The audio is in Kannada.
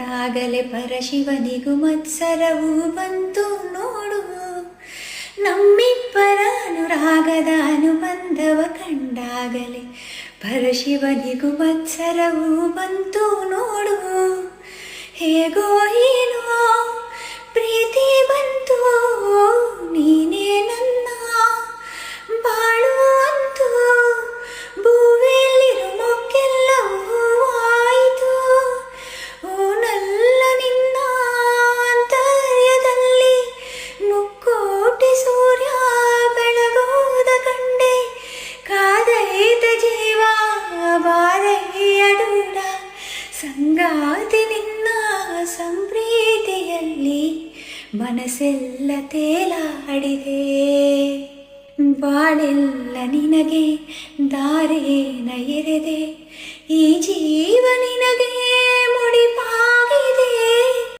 ಕಂಡಾಗಲೇ ಪರಶಿವನಿಗೂ ಮತ್ಸರವು ಬಂತು ನೋಡು. ನಮ್ಮಿಬ್ಬರ ಅನುರಾಗದ ಅನುಬಂಧವ ಕಂಡಾಗಲೇ ಪರಶಿವನಿಗೂ ಮತ್ಸರವು ಬಂತು ನೋಡು. ಸಂಗಾತಿ ನಿನ್ನ ಸಂಪ್ರೀತಿಯಲ್ಲಿ ಮನಸ್ಸೆಲ್ಲ ತೇಲಾಡಿದೆ. ಬಾಳೆಲ್ಲ ನಿನಗೆ ದಾರೇನ ಎರೆದೆ. ಈ ಜೀವನಿನ